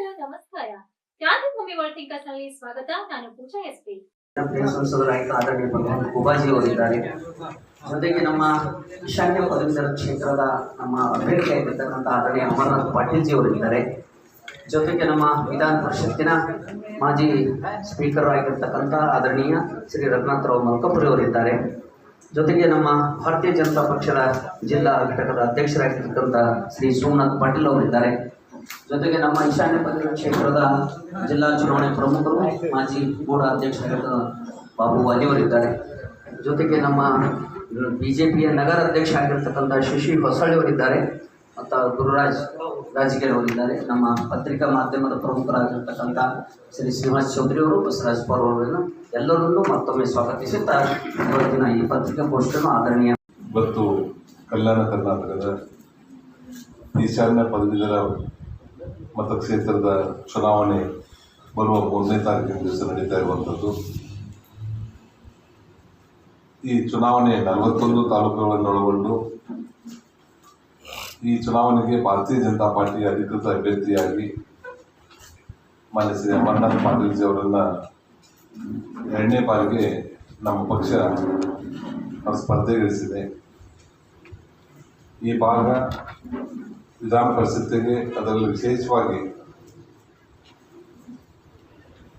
ನಮಸ್ಕಾರ. ಕ್ರಾಂತಿಭೂಮಿ ವರ್ಲ್ಡ್ ಥಿಂಕರ್ಸ್ನಲ್ಲಿ ಸ್ವಾಗತ. ನಾನು ಪೂಜಾ ಎಸ್ ಜೊತೆಗೆ ನಮ್ಮ ಈಶಾನ್ಯ ಪದವೀಧರ ಕ್ಷೇತ್ರದ ನಮ್ಮ ಅಭ್ಯರ್ಥಿ ಆಗಿರ್ತಕ್ಕಂಥ ಆದರಣೀಯ ಅಮರನಾಥ್ ಪಾಟೀಲ್ ಜಿ ಅವರಿದ್ದಾರೆ ಜೊತೆಗೆ ನಮ್ಮ ವಿಧಾನ ಪರಿಷತ್ತಿನ ಮಾಜಿ ಸ್ಪೀಕರ್ ಆಗಿರ್ತಕ್ಕಂಥ ಆದರಣೀಯ ಶ್ರೀ ರಘುನಾಥರಾವ್ ಮಲ್ಕಪುರಿ ಅವರಿದ್ದಾರೆ ಜೊತೆಗೆ ನಮ್ಮ ಭಾರತೀಯ ಜನತಾ ಪಕ್ಷದ ಜಿಲ್ಲಾ ಘಟಕದ ಅಧ್ಯಕ್ಷರಾಗಿರ್ತಕ್ಕಂಥ ಶ್ರೀ ಸೋಮನಾಥ್ ಪಾಟೀಲ್ ಅವರಿದ್ದಾರೆ. ಜೊತೆಗೆ ನಮ್ಮ ಈಶಾನ್ಯ ಪದವಿ ಕ್ಷೇತ್ರದ ಜಿಲ್ಲಾ ಚುನಾವಣೆ ಪ್ರಮುಖರು ಮಾಜಿ ಬೋರ್ಡ್ ಅಧ್ಯಕ್ಷರಾದ ಬಾಬು ವಾಲಿಯವರಿದ್ದಾರೆ. ಜೊತೆಗೆ ನಮ್ಮ ಬಿಜೆಪಿಯ ನಗರ ಅಧ್ಯಕ್ಷ ಆಗಿರ್ತಕ್ಕಂಥ ಶಶಿ ಹೊಸಳ್ಳಿ ಅವರಿದ್ದಾರೆ ಮತ್ತು ಗುರುರಾಜ್ ರಾಜಗಿರಿ ಅವರಿದ್ದಾರೆ. ನಮ್ಮ ಪತ್ರಿಕಾ ಮಾಧ್ಯಮದ ಪ್ರಮುಖರಾಗಿರ್ತಕ್ಕಂಥ ಶ್ರೀ ಶ್ರೀನಿವಾಸ್ ಚೌಧರಿ ಅವರು, ಬಸವರಾಜ್ ಪೌರ್ ಅವರನ್ನು ಎಲ್ಲರನ್ನೂ ಮತ್ತೊಮ್ಮೆ ಸ್ವಾಗತಿಸುತ್ತಾ ಇವತ್ತಿನ ಈ ಪತ್ರಿಕಾ ಗೋಷ್ಠಿಯನ್ನು ಆದರಣೀಯ ಇವತ್ತು ಕಲ್ಯಾಣ ಕರ್ನಾಟಕದ ಈಶಾನ್ಯ ಪದವೀಧರ ಮತಕ್ಷೇತ್ರದ ಚುನಾವಣೆ ಬರುವ ಮೂರನೇ ತಾರೀಕಿನ ದಿವಸ ನಡೀತಾ ಇರುವಂಥದ್ದು. ಈ ಚುನಾವಣೆ ನಲವತ್ತೊಂದು ತಾಲೂಕುಗಳನ್ನು ಒಳಗೊಂಡು ಈ ಚುನಾವಣೆಗೆ ಭಾರತೀಯ ಜನತಾ ಪಾರ್ಟಿ ಅಧಿಕೃತ ಅಭ್ಯರ್ಥಿಯಾಗಿ ಮಾನ್ಯ ಶ್ರೀ ಅಮರನಾಥ್ ಪಾಟೀಲ್ಜಿ ಅವರನ್ನು ಎರಡನೇ ಬಾರಿಗೆ ನಮ್ಮ ಪಕ್ಷ ಸ್ಪರ್ಧೆಗಿಳಿಸಿದೆ. ಈ ಭಾಗ ವಿಧಾನ ಪರಿಷತ್ತಿಗೆ ಅದರಲ್ಲಿ ವಿಶೇಷವಾಗಿ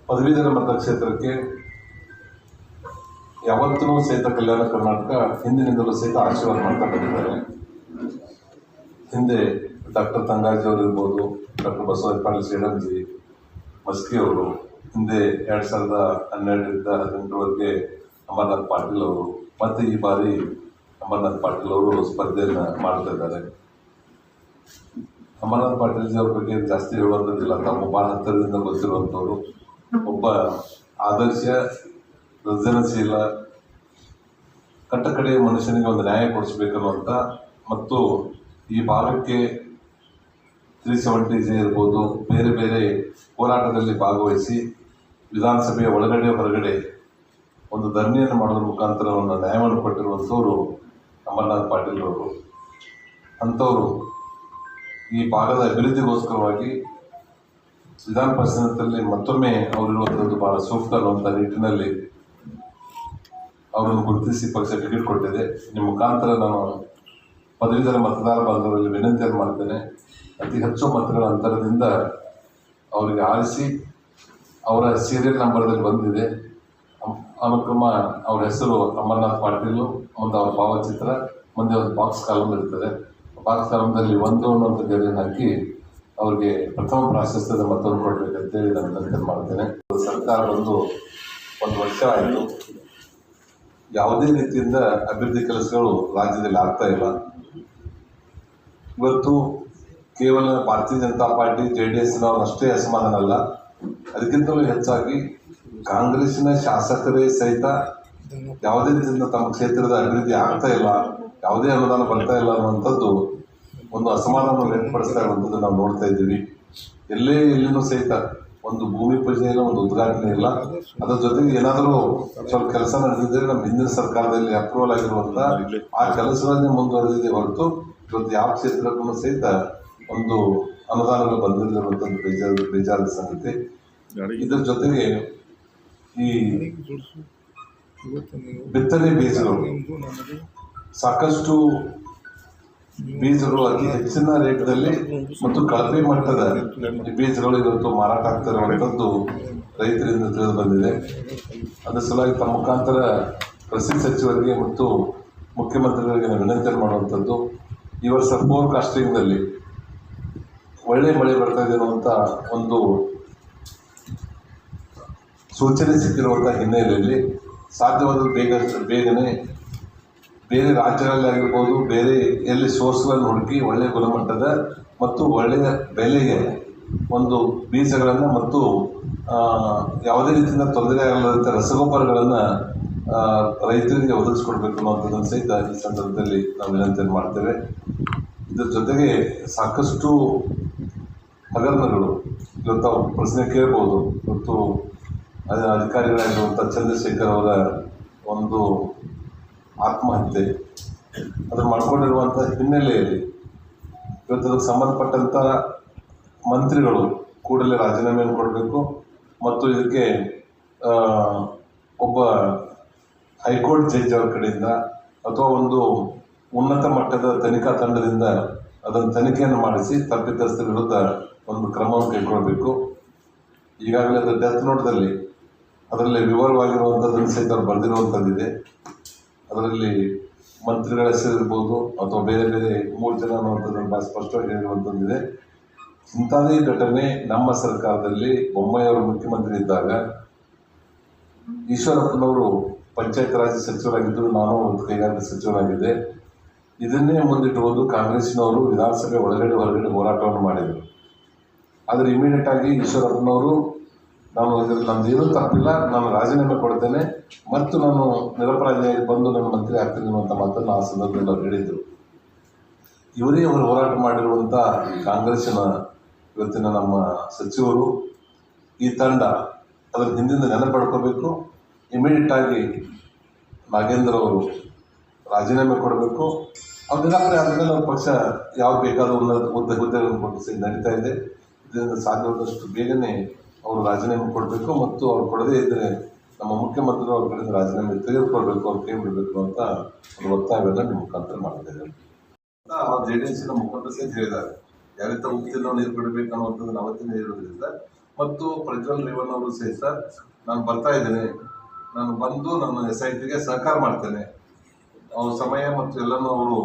ಪದವೀಧರ ಮತಕ್ಷೇತ್ರಕ್ಕೆ ಯಾವತ್ತೂ ಸಹಿತ ಕಲ್ಯಾಣ ಕರ್ನಾಟಕ ಹಿಂದಿನಿಂದಲೂ ಸಹಿತ ಆಶೀರ್ವಾದ ಮಾಡ್ತಾ ಬಂದಿದ್ದಾರೆ. ಹಿಂದೆ ಡಾಕ್ಟರ್ ತಂಗಾಜಿ ಅವರು ಇರ್ಬೋದು, ಡಾಕ್ಟರ್ ಬಸವರಾಜ ಪಾಟೀಲ್ ಸೇಡಂಜಿ ಮಸ್ಕಿ ಅವರು, ಹಿಂದೆ ಎರಡು ಸಾವಿರದ ಹನ್ನೆರಡರಿಂದ ಹದಿನೆಂಟರವರೆಗೆ ಅಮರನಾಥ್ ಪಾಟೀಲ್ ಅವರು, ಮತ್ತು ಈ ಬಾರಿ ಅಮರನಾಥ್ ಪಾಟೀಲ್ ಅವರು ಸ್ಪರ್ಧೆಯನ್ನು ಮಾಡ್ತಾ ಇದ್ದಾರೆ. ಅಮರನಾಥ್ ಪಾಟೀಲ್ ಜಿ ಅವ್ರ ಬಗ್ಗೆ ಜಾಸ್ತಿ ಹೇಳುವಂಥದ್ದಿಲ್ಲ. ತಮ್ಮ ಭಾಳ ಹತ್ತಿರದಿಂದ ಗೊತ್ತಿರುವಂಥವ್ರು. ಒಬ್ಬ ಆದರ್ಶ, ಸೃಜನಶೀಲ, ಕಟ್ಟಕಡೆಯ ಮನುಷ್ಯನಿಗೆ ಒಂದು ನ್ಯಾಯ ಕೊಡಿಸ್ಬೇಕನ್ನುವಂಥ ಮತ್ತು ಈ ಭಾಗಕ್ಕೆ ತ್ರೀ ಸೆವೆಂಟಿ ಜೆ ಇರ್ಬೋದು, ಬೇರೆ ಬೇರೆ ಹೋರಾಟದಲ್ಲಿ ಭಾಗವಹಿಸಿ ವಿಧಾನಸಭೆಯ ಒಳಗಡೆ ಹೊರಗಡೆ ಒಂದು ಧರಣಿಯನ್ನು ಮಾಡೋದ್ರ ಮುಖಾಂತರ ಒಂದು ನ್ಯಾಯವನ್ನು ಕೊಟ್ಟಿರುವಂಥವ್ರು ಅಮರನಾಥ್ ಪಾಟೀಲ್ ಅವರು ಅಂಥವರು ಈ ಭಾಗದ ಅಭಿವೃದ್ಧಿಗೋಸ್ಕರವಾಗಿ ವಿಧಾನ ಪರಿಷತ್ತಲ್ಲಿ ಮತ್ತೊಮ್ಮೆ ಅವರಿರುವಂಥದ್ದು ಬಹಳ ಸೂಕ್ತ ಅನ್ನುವಂಥ ನಿಟ್ಟಿನಲ್ಲಿ ಅವರನ್ನು ಗುರುತಿಸಿ ಪಕ್ಷ ಟಿಕೆಟ್ ಕೊಟ್ಟಿದೆ. ನಿಮ್ಮ ಮುಖಾಂತರ ನಾನು ಪದವೀಧರ ಮತದಾರ ಬಾಂಧವರಲ್ಲಿ ವಿನಂತಿಯನ್ನು ಮಾಡ್ತೇನೆ. ಅತಿ ಹೆಚ್ಚು ಮತಗಳ ಅಂತರದಿಂದ ಅವರಿಗೆ ಆರಿಸಿ ಅವರ ಸೀರಿಯಲ್ ನಂಬರ್ದಲ್ಲಿ ಬಂದಿದೆ. ಅನುಕ್ರಮ ಅವರ ಹೆಸರು ಅಮರನಾಥ್ ಪಾಟೀಲು ಮುಂದೆ ಅವರ ಭಾವಚಿತ್ರ, ಮುಂದೆ ಒಂದು ಬಾಕ್ಸ್ ಕಾಲಂ ಇರ್ತದೆ. ಕಾಲಮ್ದಲ್ಲಿ ಒಂದು ಅನ್ನೋಂಥ ಗೆರೆಯನ್ನು ಹಾಕಿ ಅವ್ರಿಗೆ ಪ್ರಥಮ ಪ್ರಾಶಸ್ತ್ಯದ ಮತವನ್ನು ಕೊಡಬೇಕಂತೇಳಿ ನಾನು ವಿನಂತಿ ಮಾಡ್ತೇನೆ. ಸರ್ಕಾರ ಬಂದು ಒಂದು ವರ್ಷ ಆಯಿತು. ಯಾವುದೇ ರೀತಿಯಿಂದ ಅಭಿವೃದ್ಧಿ ಕೆಲಸಗಳು ರಾಜ್ಯದಲ್ಲಿ ಆಗ್ತಾ ಇಲ್ಲ. ಇವತ್ತು ಕೇವಲ Bharatiya Janata party, J D ಎಸ್ನವರಷ್ಟೇ ಅಸಮಾಧಾನ ಅಲ್ಲ ಅದಕ್ಕಿಂತಲೂ ಹೆಚ್ಚಾಗಿ ಕಾಂಗ್ರೆಸ್ನ ಶಾಸಕರೇ ಸಹಿತ ಯಾವುದೇ ರೀತಿಯಿಂದ ತಮ್ಮ ಕ್ಷೇತ್ರದ ಅಭಿವೃದ್ಧಿ ಆಗ್ತಾ ಇಲ್ಲ. ಯಾವುದೇ ಅನುದಾನ ಬರ್ತಾ ಇಲ್ಲ ಅನ್ನುವಂಥದ್ದು ಒಂದು ಅಸಮಾಧಾನವನ್ನು ವ್ಯಕ್ತಪಡಿಸ್ತಾ ಇರುವಂಥದ್ದು ನಾವು ನೋಡ್ತಾ ಇದ್ದೀವಿ. ಎಲ್ಲೇ ಎಲ್ಲಿನೂ ಸಹಿತ ಒಂದು ಭೂಮಿ ಪೂಜೆ ಇಲ್ಲ, ಒಂದು ಉದ್ಘಾಟನೆ ಇಲ್ಲ. ಅದರ ಜೊತೆಗೆ ಏನಾದರೂ ಸ್ವಲ್ಪ ಕೆಲಸ ನಡೆದಿದ್ದರೆ ನಮ್ಮ ಹಿಂದಿನ ಸರ್ಕಾರದಲ್ಲಿ ಅಪ್ರೂವಲ್ ಆಗಿರುವಂಥ ಆ ಕೆಲಸಗಳನ್ನೇ ಮುಂದುವರೆದಿದೆ ಹೊರತು ಇವತ್ತು ಯಾವ ಕ್ಷೇತ್ರಕ್ಕೂ ಸಹಿತ ಒಂದು ಅನುದಾನಗಳು ಬಂದಿರಲಿರುವಂಥದ್ದು ಬೇಜಾರು ಬೇಜಾರದ ಸಂಗತಿ. ಇದರ ಜೊತೆಗೆ ಈ ಬಿತ್ತನೆ ಬೀಜಗಳು ಸಾಕಷ್ಟು ಬೀಜಗಳು ಅತಿ ಹೆಚ್ಚಿನ ರೇಟ್ನಲ್ಲಿ ಮತ್ತು ಕಳಪೆ ಮಟ್ಟದ ಬೀಜಗಳು ಇವತ್ತು ಮಾರಾಟ ಆಗ್ತಾ ಇರುವಂಥದ್ದು ರೈತರಿಂದ ತಿಳಿದು ಬಂದಿದೆ. ಅದರ ಸಲುವಾಗಿ ತಮ್ಮ ಮುಖಾಂತರ ಕೃಷಿ ಸಚಿವರಿಗೆ ಮತ್ತು ಮುಖ್ಯಮಂತ್ರಿಗಳಿಗೆ ವಿನಂತಿ ಮಾಡುವಂಥದ್ದು, ಈ ವರ್ಷ ಫೋರ್ಕಾಸ್ಟಿಂಗ್ನಲ್ಲಿ ಒಳ್ಳೆ ಮಳೆ ಬರ್ತಾ ಇದೆ ಅನ್ನುವಂಥ ಒಂದು ಸೂಚನೆ ಸಿಕ್ಕಿರುವಂಥ ಹಿನ್ನೆಲೆಯಲ್ಲಿ ಸಾಧ್ಯವಾದ ಬೇಗ, ಬೇಗನೆ ಬೇರೆ ರಾಜ್ಯಗಳಲ್ಲಿ ಆಗಿರ್ಬೋದು ಬೇರೆ ಎಲ್ಲಿ ಸೋರ್ಸ್ಗಳನ್ನು ಹುಡುಕಿ ಒಳ್ಳೆಯ ಗುಣಮಟ್ಟದ ಮತ್ತು ಒಳ್ಳೆಯ ಬೆಲೆಗೆ ಒಂದು ಬೀಜಗಳನ್ನು ಮತ್ತು ಯಾವುದೇ ರೀತಿಯಿಂದ ತೊಂದರೆ ಆಗಲಾದಂಥ ರಸಗೊಬ್ಬರಗಳನ್ನು ರೈತರಿಗೆ ಒದಗಿಸ್ಕೊಡ್ಬೇಕು ಅನ್ನೋದನ್ನು ಸಹಿತ ಈ ಸಂದರ್ಭದಲ್ಲಿ ನಾವು ವಿನಂತಿಯನ್ನು ಮಾಡ್ತೇವೆ. ಇದರ ಜೊತೆಗೆ ಸಾಕಷ್ಟು ಹಗರಣಗಳು ಇವತ್ತು ಅವ್ರ ಪ್ರಶ್ನೆ ಕೇಳ್ಬೋದು. ಇವತ್ತು ಅಧಿಕಾರಿಗಳಾಗಿರುವಂಥ ಚಂದ್ರಶೇಖರ್ ಅವರ ಒಂದು ಆತ್ಮಹತ್ಯೆ. ಅದನ್ನು ಮಾಡಿಕೊಂಡಿರುವಂಥ ಹಿನ್ನೆಲೆಯಲ್ಲಿ ಇವತ್ತು ಅದಕ್ಕೆ ಸಂಬಂಧಪಟ್ಟಂಥ ಮಂತ್ರಿಗಳು ಕೂಡಲೇ ರಾಜೀನಾಮೆಯನ್ನು ಕೊಡಬೇಕು ಮತ್ತು ಇದಕ್ಕೆ ಒಬ್ಬ ಹೈಕೋರ್ಟ್ ಜಡ್ಜ್ ಅವರ ಕಡೆಯಿಂದ ಅಥವಾ ಒಂದು ಉನ್ನತ ಮಟ್ಟದ ತನಿಖಾ ತಂಡದಿಂದ ಅದನ್ನು ತನಿಖೆಯನ್ನು ಮಾಡಿಸಿ ತಪ್ಪಿತಸ್ಥರ ವಿರುದ್ಧ ಒಂದು ಕ್ರಮವನ್ನು ಕೈಗೊಳ್ಳಬೇಕು. ಈಗಾಗಲೇ ಅದರ ಡೆತ್ ನೋಟ್ದಲ್ಲಿ ಅದರಲ್ಲಿ ವಿವರವಾಗಿರುವಂಥದ್ದನ್ನು ಸಹಿತ ಬರೆದಿರುವಂಥದ್ದಿದೆ. ಅದರಲ್ಲಿ ಮಂತ್ರಿಗಳ ಹೆಸರಿರ್ಬೋದು ಅಥವಾ ಬೇರೆ ಬೇರೆ ಮೂರು ಜನ ಅನ್ನುವಂಥದ್ದು ಭಾಳ ಸ್ಪಷ್ಟವಾಗಿ ಹೇಳುವಂಥದ್ದಿದೆ. ಇಂಥದೇ ಘಟನೆ ನಮ್ಮ ಸರ್ಕಾರದಲ್ಲಿ ಬೊಮ್ಮಾಯಿಯವರು ಮುಖ್ಯಮಂತ್ರಿ ಇದ್ದಾಗ. ಈಶ್ವರಪ್ಪನವರು ಪಂಚಾಯತ್ ರಾಜ್ ಸಚಿವರಾಗಿದ್ದರು, ನಾನು ಒಂದು ಕೈಗಾರಿಕಾ ಸಚಿವರಾಗಿದ್ದೆ. ಇದನ್ನೇ ಮುಂದಿಟ್ಟುಕೊಂಡು ಕಾಂಗ್ರೆಸ್ನವರು ವಿಧಾನಸಭೆ ಒಳಗಡೆ ಹೊರಗಡೆ ಹೋರಾಟವನ್ನು ಮಾಡಿದರು. ಆದರೆ ಇಮಿಡಿಯೇಟ್ ಆಗಿ ಈಶ್ವರಪ್ಪನವರು ನಾನು ನಮ್ದು ನಮ್ದೇನೂ ತಪ್ಪಿಲ್ಲ, ನಾನು ರಾಜೀನಾಮೆ ಕೊಡ್ತೇನೆ, ಮತ್ತು ನಾನು ನಿರಪರಾಧಿಯಾಗಿ ಬಂದು ನನ್ನ ಮಂತ್ರಿ ಆಗ್ತೀನಿ ಅನ್ನುವಂಥ ಮಾತನ್ನು ಆ ಸಂದರ್ಭದಲ್ಲಿ ಅವ್ರು ಹೇಳಿದರು. ಇವರೇ ಅವರು ಹೋರಾಟ ಮಾಡಿರುವಂಥ ಕಾಂಗ್ರೆಸ್ಸಿನ ಇವತ್ತಿನ ನಮ್ಮ ಸಚಿವರು, ಈ ತಂಡ ಅದರ ಹಿಂದಿಂದ ನೆನಪಡ್ಕೋಬೇಕು. ಇಮಿಡಿಯೇಟ್ ಆಗಿ ನಾಗೇಂದ್ರ ಅವರು ರಾಜೀನಾಮೆ ಕೊಡಬೇಕು. ಅವ್ರ ನಿರಾಕರಣೆ ಆದಮೇಲೆ ಅವ್ರ ಪಕ್ಷ ಯಾವ ಬೇಕಾದ ಉನ್ನತ ಹುದ್ದೆ ಹುದ್ದೆಗಳನ್ನು ಕೊಟ್ಟಿಸಿ ನಡೀತಾ ಇದೆ. ಇದರಿಂದ ಸಾಧ್ಯವಾದಷ್ಟು ಬೇಗನೆ ಅವರು ರಾಜೀನಾಮೆ ಕೊಡಬೇಕು ಮತ್ತು ಅವ್ರು ಕೊಡದೇ ಇದ್ದರೆ ನಮ್ಮ ಮುಖ್ಯಮಂತ್ರಿಗಳು ಅವ್ರ ಕಡೆಯಿಂದ ರಾಜೀನಾಮೆ ತೆಗೆದುಕೊಳ್ಬೇಕು ಅವ್ರು ಕೈ ಬಿಡಬೇಕು ಅಂತ ಒಂದು ಒತ್ತಾಯವನ್ನು ನಿಮ್ಮ ಮುಖಾಂತರ ಮಾಡ್ತಿದ್ದೇವೆ ಅಂತ ಅವ್ರ ಜೆ ಡಿ ಎಸ್ ಮುಖಂಡರು ಸಹಿತ ಹೇಳಿದ್ದಾರೆ. ಯಾರಿಂದ ರೀತಿ ನೀರು ಬಿಡಬೇಕು ಅನ್ನೋದನ್ನ ಅವತ್ತಿನ ಹೇಳೋದ್ರಿಂದ ಮತ್ತು ಪ್ರಜ್ವಲ್ ರೇವಣ್ಣ ಅವರು ಸಹಿತ ನಾನು ಬರ್ತಾ ಇದ್ದೇನೆ. ನಾನು ಬಂದು ನನ್ನ ಎಸ್ ಐ ಟಿಗೆ ಸಹಕಾರ ಮಾಡ್ತೇನೆ. ಅವ್ರ ಸಮಯ ಮತ್ತು ಎಲ್ಲನೂ ಅವರು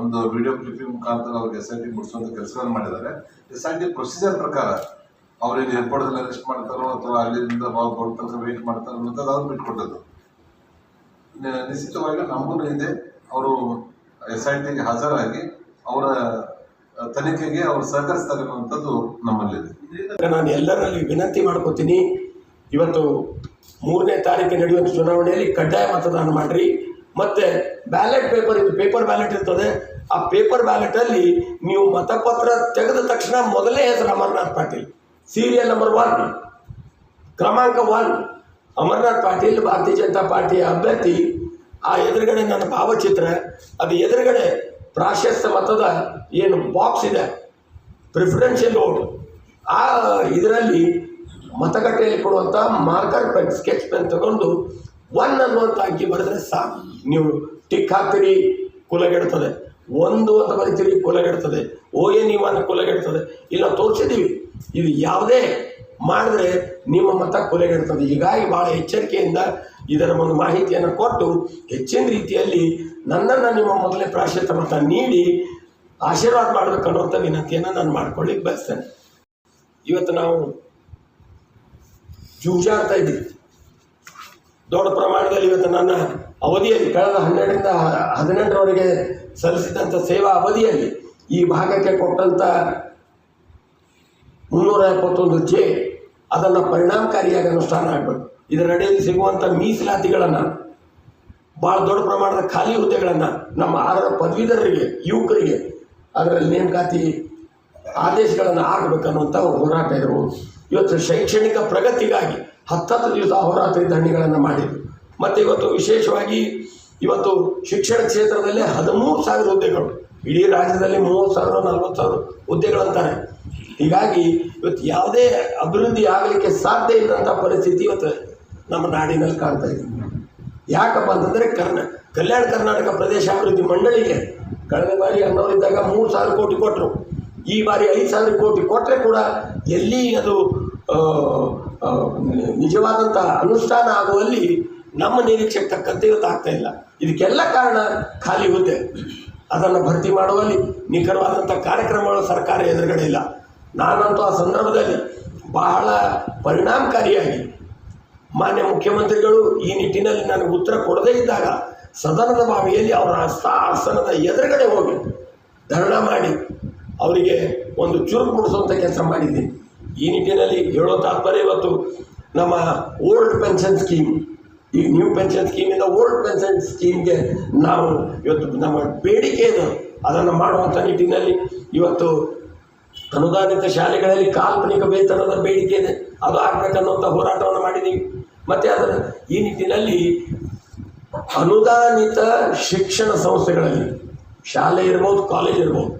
ಒಂದು ವಿಡಿಯೋ ಕ್ಲಿಪ್ಪಿಂಗ್ ಮುಖಾಂತರ ಅವ್ರಿಗೆ ಎಸ್ ಐ ಟಿ ಮುಡಿಸುವಂಥ ಕೆಲಸವನ್ನು ಮಾಡಿದ್ದಾರೆ. ಎಸ್ ಐ ಟಿ ಪ್ರೊಸೀಜರ್ ಪ್ರಕಾರ ಅವ್ರು ಏರ್ಪೋರ್ಟ್ ಅಲ್ಲಿ ಅರೆಸ್ಟ್ ಮಾಡ್ತಾರೋ ಅಥವಾ ಅಲ್ಲಿಂದ ಬೋರ್ಡ್ ತನಕ ವೇಟ್ ಮಾಡ್ತಾರೋ ಅನ್ನೋದು ಅವ್ರು ಬಿಟ್ಕೊಟ್ಟದ್ದು ನಿಶ್ಚಿತವಾಗಿ ನಮಗೂ ಇದೆ ಅವರು ಎಸ್ ಐ ಟಿಗೆ ಹಾಜರಾಗಿ ಅವರ ತನಿಖೆಗೆ ಅವರು ಸಹಕರಿಸ್ತಾರೆ ಅನ್ನುವಂಥದ್ದು ನಮ್ಮಲ್ಲಿದೆ ನಾನು ಎಲ್ಲರಲ್ಲಿ ವಿನಂತಿ ಮಾಡ್ಕೋತೀನಿ, ಇವತ್ತು ಮೂರನೇ ತಾರೀಕು ನಡೆಯುವ ಚುನಾವಣೆಯಲ್ಲಿ ಕಡ್ಡಾಯ ಮತದಾನ ಮಾಡಿರಿ. ಮತ್ತೆ ಬ್ಯಾಲೆಟ್ ಪೇಪರ್, ಇದು ಪೇಪರ್ ಬ್ಯಾಲೆಟ್ ಇರ್ತದೆ. ಆ ಪೇಪರ್ ಬ್ಯಾಲೆಟಲ್ಲಿ ನೀವು ಮತಪತ್ರ ತೆಗೆದ ತಕ್ಷಣ ಮೊದಲೇ ಹೆಸರು Amarnath Patil. Serial number one ಕ್ರಮಾಂಕ one Amarnath Patil Bharatiya Janata ಪಾರ್ಟಿಯ ಅಭ್ಯರ್ಥಿ ಆ ಎದುರುಗಡೆ ನನ್ನ ಭಾವಚಿತ್ರ, ಅದು ಎದುರುಗಡೆ ಪ್ರಾಶಸ್ತ್ಯ ಮತದ ಏನು ಬಾಕ್ಸ್ ಇದೆ ಪ್ರಿಫರೆನ್ಷಿಯಲ್ ಓಟ್ ಆ ಇದರಲ್ಲಿ ಮತಗಟ್ಟೆಯಲ್ಲಿ ಕೊಡುವಂಥ ಮಾರ್ಕರ್ ಪೆನ್ ಸ್ಕೆಚ್ ಪೆನ್ ತಗೊಂಡು ಒನ್ ಅನ್ನುವಂಥ ಅಂಕಿ ಬರೆದ್ರೆ ಸಾಕು. ನೀವು ಟಿಕ್ ಹಾಕ್ತೀರಿ, ಕುಲಗೆಡ್ತದೆ. ಒಂದು ಅಂತ ಬರಿತೀರಿ, ಕುಲಗೆಡ್ತದೆ. ಓ ಎನ್ ಅಂತ ಕುಲಗೆಡ್ತದೆ. ಇಲ್ಲ ತೋರಿಸಿದ್ದೀವಿ. ಇದು ಯಾವುದೇ ಮಾಡಿದ್ರೆ ನಿಮ್ಮ ಮತ ಕೊಲೆಗೆಡ್ತದೆ ಹೀಗಾಗಿ ಭಾಳ ಎಚ್ಚರಿಕೆಯಿಂದ ಇದರ ಒಂದು ಮಾಹಿತಿಯನ್ನು ಕೊಟ್ಟು ಹೆಚ್ಚಿನ ರೀತಿಯಲ್ಲಿ ನನ್ನನ್ನು ನಿಮ್ಮ ಮೊದಲೇ ಪ್ರಾಶಸ್ತ ಮತ ನೀಡಿ ಆಶೀರ್ವಾದ ಮಾಡಬೇಕು ಅನ್ನುವಂಥ ವಿನಂತಿಯನ್ನು ನಾನು ಮಾಡ್ಕೊಳ್ಳಿಕ್ಕೆ ಬಯಸ್ತೇನೆ. ಇವತ್ತು ನಾವು ಜೂಜಾಡ್ತಾ ಇದ್ದೀವಿ. ದೊಡ್ಡ ಪ್ರಮಾಣದಲ್ಲಿ ಇವತ್ತು ನನ್ನ ಅವಧಿಯಲ್ಲಿ ಕಳೆದ ಹನ್ನೆರಡರಿಂದ ಹದಿನೆಂಟರವರೆಗೆ ಸಲ್ಲಿಸಿದಂಥ ಸೇವಾ ಅವಧಿಯಲ್ಲಿ ಈ ಭಾಗಕ್ಕೆ ಕೊಟ್ಟಂಥ ಮುನ್ನೂರ ಎಪ್ಪತ್ತೊಂದು ಜೆ ಅದನ್ನು ಪರಿಣಾಮಕಾರಿಯಾಗಿ ಅನುಷ್ಠಾನ ಆಗಬೇಕು. ಇದರ ಅಡಿಯಲ್ಲಿ ಸಿಗುವಂಥ ಮೀಸಲಾತಿಗಳನ್ನು ಭಾಳ ದೊಡ್ಡ ಪ್ರಮಾಣದ ಖಾಲಿ ಹುದ್ದೆಗಳನ್ನು ನಮ್ಮ ಆರ ಪದವೀಧರರಿಗೆ, ಯುವಕರಿಗೆ ಅದರಲ್ಲಿ ನೇಮಕಾತಿ ಆದೇಶಗಳನ್ನು ಆಗಬೇಕನ್ನುವಂಥ ಹೋರಾಟ ಇರ್ಬೋದು. ಇವತ್ತು ಶೈಕ್ಷಣಿಕ ಪ್ರಗತಿಗಾಗಿ ಹತ್ತತ್ತು ದಿವಸ ಹೋರಾಟ ದಂಡಿಗಳನ್ನು ಮಾಡಿದ್ರು. ಮತ್ತು ಇವತ್ತು ವಿಶೇಷವಾಗಿ ಇವತ್ತು ಶಿಕ್ಷಣ ಕ್ಷೇತ್ರದಲ್ಲೇ ಹದಿಮೂರು ಸಾವಿರ ಹುದ್ದೆಗಳು. ಇಡೀ ರಾಜ್ಯದಲ್ಲಿ ಮೂವತ್ತು ಸಾವಿರ, ನಲ್ವತ್ತು ಸಾವಿರ ಹುದ್ದೆಗಳಂತಾರೆ. ಹೀಗಾಗಿ ಇವತ್ತು ಯಾವುದೇ ಅಭಿವೃದ್ಧಿ ಆಗಲಿಕ್ಕೆ ಸಾಧ್ಯ ಇಲ್ಲದಂಥ ಪರಿಸ್ಥಿತಿ ಇವತ್ತು ನಮ್ಮ ನಾಡಿನಲ್ಲಿ ಕಾಣ್ತಾ ಇದೆ. ಯಾಕಪ್ಪ ಅಂತಂದರೆ ಕರ್ನ, ಕಲ್ಯಾಣ ಕರ್ನಾಟಕ ಪ್ರದೇಶ ಅಭಿವೃದ್ಧಿ ಮಂಡಳಿಗೆ ಕಳೆದ ಬಾರಿ ಅನ್ನೋರಿದ್ದಾಗ ಮೂರು ಸಾವಿರ ಕೋಟಿ ಕೊಟ್ಟರು ಈ ಬಾರಿ ಐದು ಸಾವಿರ ಕೋಟಿ ಕೊಟ್ಟರೆ ಕೂಡ ಎಲ್ಲಿ ಅದು ನಿಜವಾದಂಥ ಅನುಷ್ಠಾನ ಆಗುವಲ್ಲಿ ನಮ್ಮ ನಿರೀಕ್ಷೆಗೆ ತಕ್ಕಂತೆ ಇವತ್ತು ಆಗ್ತಾ ಇಲ್ಲ. ಇದಕ್ಕೆಲ್ಲ ಕಾರಣ ಖಾಲಿ ಹುದ್ದೆ. ಅದನ್ನು ಭರ್ತಿ ಮಾಡುವಲ್ಲಿ ನಿಖರವಾದಂಥ ಕಾರ್ಯಕ್ರಮಗಳು ಸರ್ಕಾರ ಎದುರುಗಡೆ ಇಲ್ಲ. ನಾನಂತೂ ಆ ಸಂದರ್ಭದಲ್ಲಿ ಬಹಳ ಪರಿಣಾಮಕಾರಿಯಾಗಿ ಮಾನ್ಯ ಮುಖ್ಯಮಂತ್ರಿಗಳು ಈ ನಿಟ್ಟಿನಲ್ಲಿ ನನಗೆ ಉತ್ತರ ಕೊಡದೇ ಇದ್ದಾಗ ಸದನದ ಬಾವಿಯಲ್ಲಿ ಅವರ ಆಸನದ ಎದುರುಗಡೆ ಹೋಗಿ ಧರಣ ಮಾಡಿ ಅವರಿಗೆ ಒಂದು ಚುರುಕು ಮೂಡಿಸುವಂಥ ಕೆಲಸ ಮಾಡಿದ್ದೀನಿ ಈ ನಿಟ್ಟಿನಲ್ಲಿ ಹೇಳೋ ತಾತ್ಪರ್ಯ ಇವತ್ತು ನಮ್ಮ ಓಲ್ಡ್ ಪೆನ್ಷನ್ ಸ್ಕೀಮ್, ಈ ನ್ಯೂ ಪೆನ್ಷನ್ ಸ್ಕೀಮಿಂದ ಓಲ್ಡ್ ಪೆನ್ಷನ್ ಸ್ಕೀಮ್ಗೆ ನಾವು ಇವತ್ತು ನಮ್ಮ ಬೇಡಿಕೆ ಏನು ಅದನ್ನು ಮಾಡುವಂಥ ನಿಟ್ಟಿನಲ್ಲಿ ಇವತ್ತು ಅನುದಾನಿತ ಶಾಲೆಗಳಲ್ಲಿ ಕಾಲ್ಪನಿಕ ವೇತನದ ಬೇಡಿಕೆ ಇದೆ ಅದು ಆಗ್ಬೇಕನ್ನುವಂಥ ಹೋರಾಟವನ್ನು ಮಾಡಿದ್ದೀವಿ ಮತ್ತು ಅದರ ಈ ನಿಟ್ಟಿನಲ್ಲಿ ಅನುದಾನಿತ ಶಿಕ್ಷಣ ಸಂಸ್ಥೆಗಳಲ್ಲಿ, ಶಾಲೆ ಇರ್ಬೋದು, ಕಾಲೇಜ್ ಇರ್ಬೋದು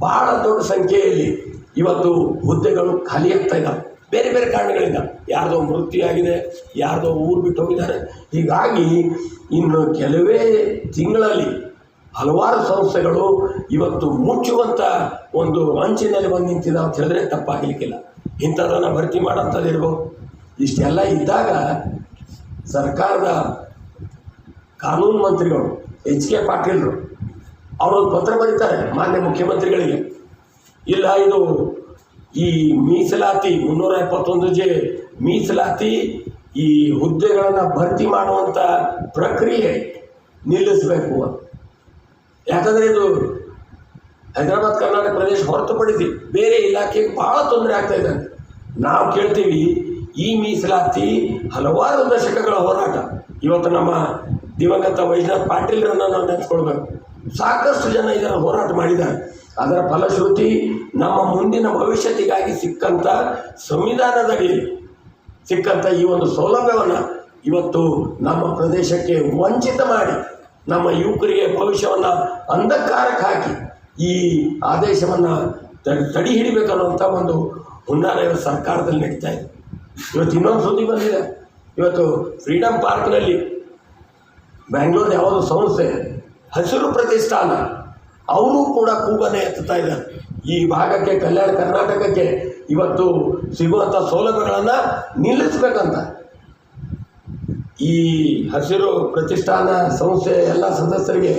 ಭಾಳ ದೊಡ್ಡ ಸಂಖ್ಯೆಯಲ್ಲಿ ಇವತ್ತು ಹುದ್ದೆಗಳು ಖಾಲಿ ಆಗ್ತಾ ಇದ್ದಾವೆ ಬೇರೆ ಬೇರೆ ಕಾರಣಗಳಿಂದ ಯಾರ್ದೋ ಮೃತ್ಯುವಾಗಿದೆ ಯಾರ್ದೋ ಊರು ಬಿಟ್ಟು ಹೋಗಿದ್ದಾರೆ. ಹೀಗಾಗಿ ಇನ್ನು ಕೆಲವೇ ತಿಂಗಳಲ್ಲಿ ಹಲವಾರು ಸಂಸ್ಥೆಗಳು ಇವತ್ತು ಮುಚ್ಚುವಂಥ ಒಂದು ಅಂಚಿನಲ್ಲಿ ಬಂದು ನಿಂತಿದೆ ಅಂತ ಹೇಳಿದ್ರೆ ತಪ್ಪಾಗಲಿಕ್ಕಿಲ್ಲ. ಇಂಥದನ್ನು ಭರ್ತಿ ಮಾಡೋಂಥದ್ದು ಇರ್ಬೋದು. ಇಷ್ಟೆಲ್ಲ ಇದ್ದಾಗ ಸರ್ಕಾರದ ಕಾನೂನು ಮಂತ್ರಿಗಳು, ಎಚ್ ಕೆ ಪಾಟೀಲ್ರು, ಅವರೊಂದು ಪತ್ರ ಬರೀತಾರೆ ಮಾನ್ಯ ಮುಖ್ಯಮಂತ್ರಿಗಳಿಗೆ. ಇಲ್ಲ ಇದು ಈ ಮೀಸಲಾತಿ ಮುನ್ನೂರ ಎಪ್ಪತ್ತೊಂದು ಜೆ ಮೀಸಲಾತಿ ಈ ಹುದ್ದೆಗಳನ್ನು ಭರ್ತಿ ಮಾಡುವಂಥ ಪ್ರಕ್ರಿಯೆ ನಿಲ್ಲಿಸಬೇಕು ಯಾಕಂದರೆ ಇದು ಹೈದರಾಬಾದ್, ಕರ್ನಾಟಕ ಪ್ರದೇಶ ಹೊರತುಪಡಿಸಿ ಬೇರೆ ಇಲಾಖೆಗೆ ಭಾಳ ತೊಂದರೆ ಆಗ್ತಾ ಇದೆ ನಾವು ಕೇಳ್ತೀವಿ, ಈ ಮೀಸಲಾತಿ ಹಲವಾರು ದಶಕಗಳ ಹೋರಾಟ. ಇವತ್ತು ನಮ್ಮ ದಿವಂಗತ ವೈಷ್ಣವ್ ಪಾಟೀಲ್ರನ್ನ ನಾವು ನೆನೆಸ್ಕೊಳ್ಬೇಕು. ಸಾಕಷ್ಟು ಜನ ಇದರ ಹೋರಾಟ ಮಾಡಿದ್ದಾರೆ. ಅದರ ಫಲಶ್ರುತಿ ನಮ್ಮ ಮುಂದಿನ ಭವಿಷ್ಯತಿಗಾಗಿ ಸಿಕ್ಕಂಥ ಸಂವಿಧಾನದಡಿ ಸಿಕ್ಕಂಥ ಈ ಒಂದು ಸೌಲಭ್ಯವನ್ನು ಇವತ್ತು ನಮ್ಮ ಪ್ರದೇಶಕ್ಕೆ ವಂಚಿತ ಮಾಡಿ ನಮ್ಮ ಯುವಕರಿಗೆ ಭವಿಷ್ಯವನ್ನು ಅಂಧಕಾರಕ್ಕೆ ಹಾಕಿ ಈ ಆದೇಶವನ್ನು ತಡೆ ಹಿಡಿಬೇಕನ್ನುವಂಥ ಒಂದು ಹುನ್ನಾರ ಸರ್ಕಾರದಲ್ಲಿ ನಡೀತಾ ಇದೆ. ಇವತ್ತು ಇನ್ನೊಂದು ಸುದ್ದಿ ಬಂದಿದೆ. ಇವತ್ತು ಫ್ರೀಡಮ್ ಪಾರ್ಕ್ನಲ್ಲಿ ಬ್ಯಾಂಗ್ಳೂರ್ ಯಾವುದೋ ಸಂಸ್ಥೆ ಹಸಿರು ಪ್ರತಿಷ್ಠಾನ, ಅವರು ಕೂಡ ಕೂಗನೆ ಎತ್ತುತ್ತಾ ಇದ್ದಾರೆ. ಈ ಭಾಗಕ್ಕೆ ಕಲ್ಯಾಣ ಕರ್ನಾಟಕಕ್ಕೆ ಇವತ್ತು ಸಿಗುವಂಥ ಸೌಲಭ್ಯಗಳನ್ನು ನಿಲ್ಲಿಸ್ಬೇಕಂತ ಈ ಹಸಿರು ಪ್ರತಿಷ್ಠಾನ ಸಂಸ್ಥೆ ಎಲ್ಲ ಸದಸ್ಯರಿಗೆ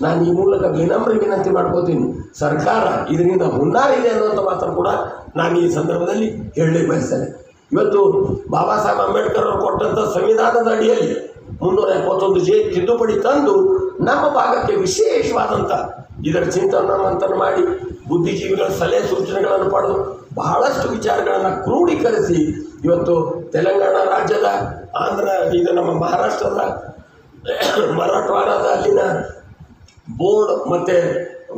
ನಾನು ಈ ಮೂಲಕ ವಿನಮ್ರ ವಿನಂತಿ ಮಾಡ್ಕೋತೀನಿ. ಸರ್ಕಾರ ಇದರಿಂದ ಹುನ್ನಾರಿದೆ ಅನ್ನುವಂಥ ಮಾತ್ರ ಕೂಡ ನಾನು ಈ ಸಂದರ್ಭದಲ್ಲಿ ಹೇಳಲಿಕ್ಕೆ ಬಯಸ್ತೇನೆ. ಇವತ್ತು ಬಾಬಾ ಸಾಹೇಬ್ ಅಂಬೇಡ್ಕರ್ ಅವರು ಕೊಟ್ಟಂಥ ಸಂವಿಧಾನದ ಅಡಿಯಲ್ಲಿ ಮುನ್ನೂರ ಎಪ್ಪತ್ತೊಂದು ಜೆ ತಿದ್ದುಪಡಿ ತಂದು ನಮ್ಮ ಭಾಗಕ್ಕೆ ವಿಶೇಷವಾದಂಥ ಇದರ ಚಿಂತನ ಮಂಥನ ಮಾಡಿ ಬುದ್ಧಿಜೀವಿಗಳ ಸಲಹೆ ಸೂಚನೆಗಳನ್ನು ಪಡೆದು ಬಹಳಷ್ಟು ವಿಚಾರಗಳನ್ನು ಕ್ರೋಢೀಕರಿಸಿ ಇವತ್ತು ತೆಲಂಗಾಣ ರಾಜ್ಯದ ಆಂಧ್ರ, ಇದು ನಮ್ಮ ಮಹಾರಾಷ್ಟ್ರದ ಮರಾಠವಾಡದ ಅಲ್ಲಿನ ಬೋರ್ಡ್ ಮತ್ತು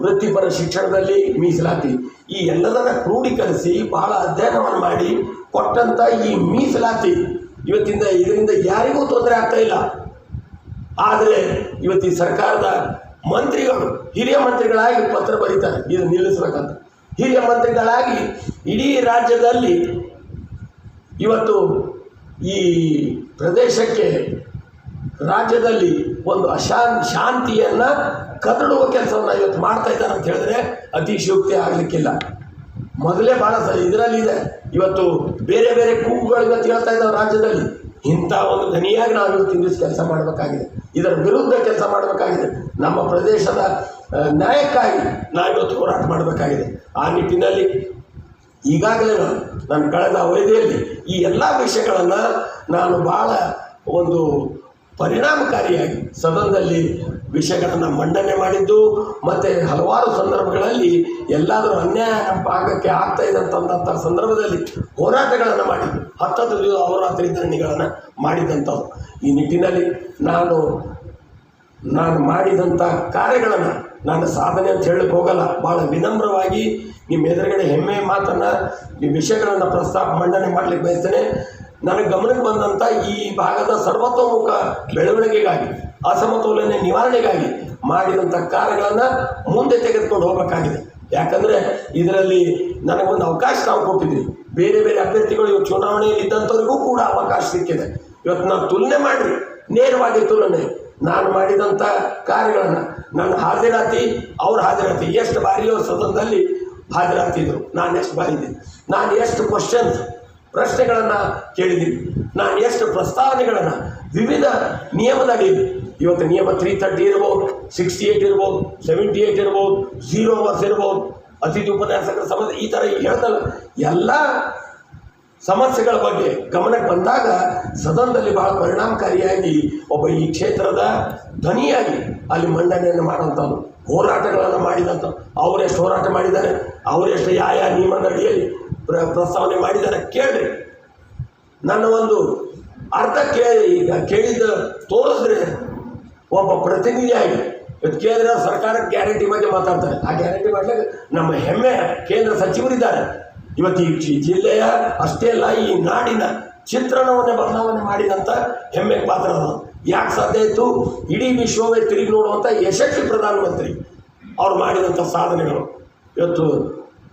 ವೃತ್ತಿಪರ ಶಿಕ್ಷಣದಲ್ಲಿ ಮೀಸಲಾತಿ. ಈ ಎಲ್ಲದನ್ನ ಕ್ರೋಢೀಕರಿಸಿ ಬಹಳ ಅಧ್ಯಯನವನ್ನು ಮಾಡಿ ಕೊಟ್ಟಂಥ ಈ ಮೀಸಲಾತಿ ಇವತ್ತಿಂದ ಇದರಿಂದ ಯಾರಿಗೂ ತೊಂದರೆ ಆಗ್ತಾ ಇಲ್ಲ. ಆದರೆ ಇವತ್ತು ಈ ಸರ್ಕಾರದ ಮಂತ್ರಿಗಳು, ಹಿರಿಯ ಮಂತ್ರಿಗಳಾಗಿ ಪತ್ರ ಬರೀತಾರೆ. ಇದು ನಿಲ್ಲಿಸ್ಬೇಕಂತ. ಹಿರಿಯ ಮಂತ್ರಿಗಳಾಗಿ ಇಡೀ ರಾಜ್ಯದಲ್ಲಿ ಇವತ್ತು ಈ ಪ್ರದೇಶಕ್ಕೆ ರಾಜ್ಯದಲ್ಲಿ ಒಂದು ಅಶಾನ್ ಶಾಂತಿಯನ್ನು ಕದಡುವ ಕೆಲಸವನ್ನು ಇವತ್ತು ಮಾಡ್ತಾ ಇದ್ದಾರೆ ಅಂತ ಹೇಳಿದ್ರೆ ಅತಿಶಯೋಕ್ತಿ ಆಗಲಿಕ್ಕಿಲ್ಲ. ಮೊದಲೇ ಭಾಳ ಇದರಲ್ಲಿ ಇದರಲ್ಲಿದೆ ಇವತ್ತು ಬೇರೆ ಬೇರೆ ಕೂಗುಗಳು ಇವತ್ತು ಹೇಳ್ತಾ ಇದ್ದಾವೆ ರಾಜ್ಯದಲ್ಲಿ. ಇಂಥ ಒಂದು ಧನಿಯಾಗಿ ನಾವು ಇವತ್ತು ಇಂಗ್ಲೀಷ್ ಕೆಲಸ ಮಾಡಬೇಕಾಗಿದೆ. ಇದರ ವಿರುದ್ಧ ಕೆಲಸ ಮಾಡಬೇಕಾಗಿದೆ. ನಮ್ಮ ಪ್ರದೇಶದ ನ್ಯಾಯಕ್ಕಾಗಿ ನಾವು ಇವತ್ತು ಹೋರಾಟ ಮಾಡಬೇಕಾಗಿದೆ. ಆ ನಿಟ್ಟಿನಲ್ಲಿ ಈಗಾಗಲೇ ನಾನು ಕಳೆದ ಅವಧಿಯಲ್ಲಿ ಈ ಎಲ್ಲ ವಿಷಯಗಳನ್ನು ನಾನು ಭಾಳ ಒಂದು ಪರಿಣಾಮಕಾರಿಯಾಗಿ ಸದನದಲ್ಲಿ ವಿಷಯಗಳನ್ನು ಮಂಡನೆ ಮಾಡಿದ್ದು, ಮತ್ತು ಹಲವಾರು ಸಂದರ್ಭಗಳಲ್ಲಿ ಎಲ್ಲಾದರೂ ಅನ್ಯಾಯ ಭಾಗಕ್ಕೆ ಆಗ್ತಾ ಇದೆ ಸಂದರ್ಭದಲ್ಲಿ ಹೋರಾಟಗಳನ್ನು ಮಾಡಿ ಹತ್ತತ್ತು ದಿವಸ ಅವರಾತ್ರಿ ಧರಣಿಗಳನ್ನು ಮಾಡಿದಂಥವು ಈ ನಿಟ್ಟಿನಲ್ಲಿ ನಾನು ನಾನು ಮಾಡಿದಂಥ ಕಾರ್ಯಗಳನ್ನು ನಾನು ಸಾಧನೆ ಅಂತ ಹೇಳಕ್ಕೆ ಹೋಗಲ್ಲ. ಭಾಳ ವಿನಮ್ರವಾಗಿ ನಿಮ್ಮ ಎದುರುಗಡೆ ಹೆಮ್ಮೆಯ ಮಾತನ್ನು ಈ ವಿಷಯಗಳನ್ನು ಪ್ರಸ್ತಾಪ ಮಂಡನೆ ಮಾಡಲಿಕ್ಕೆ ಬಯಸ್ತೇನೆ. ನನಗೆ ಗಮನಕ್ಕೆ ಬಂದಂಥ ಈ ಭಾಗದ ಸರ್ವತೋಮುಖ ಬೆಳವಣಿಗೆಗಾಗಿ, ಅಸಮತೋಲನೆ ನಿವಾರಣೆಗಾಗಿ ಮಾಡಿದಂಥ ಕಾರ್ಯಗಳನ್ನು ಮುಂದೆ ತೆಗೆದುಕೊಂಡು ಹೋಗಬೇಕಾಗಿದೆ. ಯಾಕಂದರೆ ಇದರಲ್ಲಿ ನನಗೊಂದು ಅವಕಾಶ ನಾವು ಕೊಟ್ಟಿದ್ವಿ ಬೇರೆ ಬೇರೆ ಅಭ್ಯರ್ಥಿಗಳು ಇವತ್ತು ಚುನಾವಣೆಯಲ್ಲಿ ಇದ್ದಂಥವ್ರಿಗೂ ಕೂಡ ಅವಕಾಶ ಸಿಕ್ಕಿದೆ. ಇವತ್ತು ನಾವು ತುಲನೆ ಮಾಡಿರಿ, ನೇರವಾಗಿ ತುಲನೆ. ನಾನು ಮಾಡಿದಂಥ ಕಾರ್ಯಗಳನ್ನು, ನನ್ನ ಹಾಜರಾತಿ, ಅವ್ರ ಹಾಜರಾತಿ. ಎಷ್ಟು ಬಾರಿ ಅವ್ರ ಸದನದಲ್ಲಿ ಹಾಜರಾತಿದ್ರು ನಾನು ಎಷ್ಟು ಬಂದಿದ್ದೀನಿ ನಾನು ಎಷ್ಟು ಕ್ವಶನ್ಸ್ ಪ್ರಶ್ನೆಗಳನ್ನು ಕೇಳಿದ್ದೀನಿ. ನಾನು ಎಷ್ಟು ಪ್ರಸ್ತಾವನೆಗಳನ್ನು, ವಿವಿಧ ನಿಯಮದಲ್ಲಿ ಇವತ್ತು ನಿಯಮ ತ್ರೀ ತರ್ಟಿ ಇರ್ಬೋದು ಸಿಕ್ಸ್ಟಿ ಏಯ್ಟ್ ಇರ್ಬೋದು ಸೆವೆಂಟಿ ಏಯ್ಟ್ ಇರ್ಬೋದು ಝೀರೋ ಅವರ್ಸ್ ಇರ್ಬೋದು. ಅತಿಥಿ ಉಪನ್ಯಾಸಕರ ಸಮಸ್ಯೆ, ಈ ಥರ ಹೇಳ್ತಲ್ಲ ಎಲ್ಲ ಸಮಸ್ಯೆಗಳ ಬಗ್ಗೆ ಗಮನಕ್ಕೆ ಬಂದಾಗ ಸದನದಲ್ಲಿ ಬಹಳ ಪರಿಣಾಮಕಾರಿಯಾಗಿ ಒಬ್ಬ ಈ ಕ್ಷೇತ್ರದ ಧ್ವನಿಯಾಗಿ ಅಲ್ಲಿ ಮಂಡನೆಯನ್ನು ಮಾಡುವಂಥದ್ದು ಹೋರಾಟಗಳನ್ನು ಮಾಡಿದಂಥ ಅವರೆಷ್ಟು ಹೋರಾಟ ಮಾಡಿದ್ದಾರೆ? ಅವರೆಷ್ಟು ಯಾವ ಯಾವ ನಿಯಮದ ಅಡಿಯಲ್ಲಿ ಪ್ರ, ಪ್ರಸ್ತಾವನೆ ಮಾಡಿದ್ದಾರೆ? ಕೇಳ್ರಿ. ನನ್ನ ಒಂದು ಅರ್ಥ ಕೇಳಿ ಈಗ ಕೇಳಿದ ತೋರಿಸಿದ್ರೆ ಒಬ್ಬ ಪ್ರತಿನಿಧಿಯಾಗಿ ಕೇಂದ್ರ ಸರ್ಕಾರ ಗ್ಯಾರಂಟಿ ಬಗ್ಗೆ ಮಾತಾಡ್ತಾರೆ. ಆ ಗ್ಯಾರಂಟಿ ಮಾಡ್ಲಿಕ್ಕೆ ನಮ್ಮ ಹೆಮ್ಮೆ ಕೇಂದ್ರ ಸಚಿವರಿದ್ದಾರೆ. ಇವತ್ತು ಈ ಜಿಲ್ಲೆಯ ಅಷ್ಟೇ ಅಲ್ಲ, ಈ ನಾಡಿನ ಚಿತ್ರಣವನ್ನೇ ಬದಲಾವಣೆ ಮಾಡಿದಂಥ ಹೆಮ್ಮೆಗೆ ಪಾತ್ರ ಅವರು ಯಾಕೆ ಸಾಧ್ಯ ಆಯಿತು? ಇಡೀ ವಿಶ್ವವೇ ತಿರುಗಿ ನೋಡುವಂಥ ಯಶಸ್ವಿ ಪ್ರಧಾನಮಂತ್ರಿ ಅವ್ರು ಮಾಡಿದಂಥ ಸಾಧನೆಗಳು. ಇವತ್ತು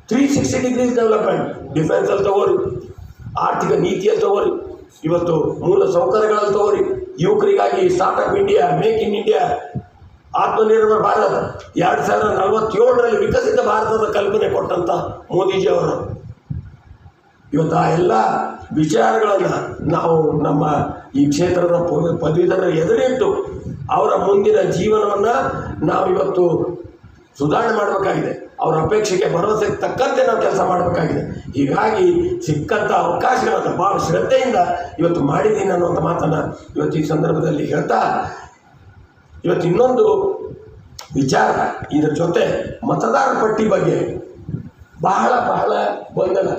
ತ್ರೀ ಸಿಕ್ಸ್ಟಿ ಡಿಗ್ರೀಸ್ ಡೆವಲಪ್ಮೆಂಟ್ ಡಿಫೆನ್ಸಲ್ಲಿ ತಗೋರಿ, ಆರ್ಥಿಕ ನೀತಿಯಲ್ಲಿ ತಗೋರಿ, ಇವತ್ತು ಮೂಲ ಸೌಕರ್ಯಗಳಲ್ಲಿ ತಗೋರಿ. ಯುವಕರಿಗಾಗಿ startup India make in India Atmanirbhar Bharat. ಎರಡು ಸಾವಿರದ ನಲವತ್ತೇಳರಲ್ಲಿ ವಿಕಸಿತ ಭಾರತದ ಕಲ್ಪನೆ ಕೊಟ್ಟಂಥ ಮೋದಿಜಿಯವರು ಇವತ್ತು ಆ ಎಲ್ಲ ವಿಚಾರಗಳನ್ನು ನಾವು ನಮ್ಮ ಈ ಕ್ಷೇತ್ರದ ಪದವೀಧರ ಎದುರಿಟ್ಟು ಅವರ ಮುಂದಿನ ಜೀವನವನ್ನು ನಾವಿವತ್ತು ಸುಧಾರಣೆ ಮಾಡಬೇಕಾಗಿದೆ. ಅವರ ಅಪೇಕ್ಷೆಗೆ ಭರವಸೆಗೆ ತಕ್ಕಂತೆ ನಾವು ಕೆಲಸ ಮಾಡಬೇಕಾಗಿದೆ. ಹೀಗಾಗಿ ಸಿಕ್ಕಂಥ ಅವಕಾಶಗಳನ್ನು ಭಾಳ ಶ್ರದ್ಧೆಯಿಂದ ಇವತ್ತು ಮಾಡಿದ್ದೀನಿ ಅನ್ನುವಂಥ ಮಾತನ್ನು ಇವತ್ತು ಈ ಸಂದರ್ಭದಲ್ಲಿ ಹೇಳ್ತಾ, ಇವತ್ತು ಇನ್ನೊಂದು ವಿಚಾರ ಇದರ ಜೊತೆ ಮತದಾರ ಪಟ್ಟಿ ಬಗ್ಗೆ ಬಹಳ ಬಹಳ ಗೊಂದಲ.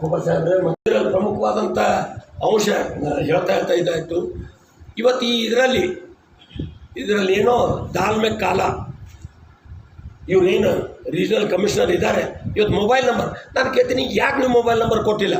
ಕುಮಾರ್ ಸಾಹೇಬ್ರೆ ಪ್ರಮುಖವಾದಂಥ ಅಂಶ ಹೇಳ್ತಾ ಹೇಳ್ತಾ ಇದ್ದಾಯಿತು ಇವತ್ತು ಈ ಇದರಲ್ಲಿ ಇದರಲ್ಲಿ ಏನೋ ದಾಲ್ಮೆ ಕಾಲ. ಇವರೇನು ರೀಜನಲ್ ಕಮಿಷನರ್ ಇದ್ದಾರೆ. ಇವತ್ತು ಮೊಬೈಲ್ ನಂಬರ್ ನಾನು ಕೇಳ್ತೀನಿ, ಯಾಕೆ ನೀವು ಮೊಬೈಲ್ ನಂಬರ್ ಕೊಟ್ಟಿಲ್ಲ?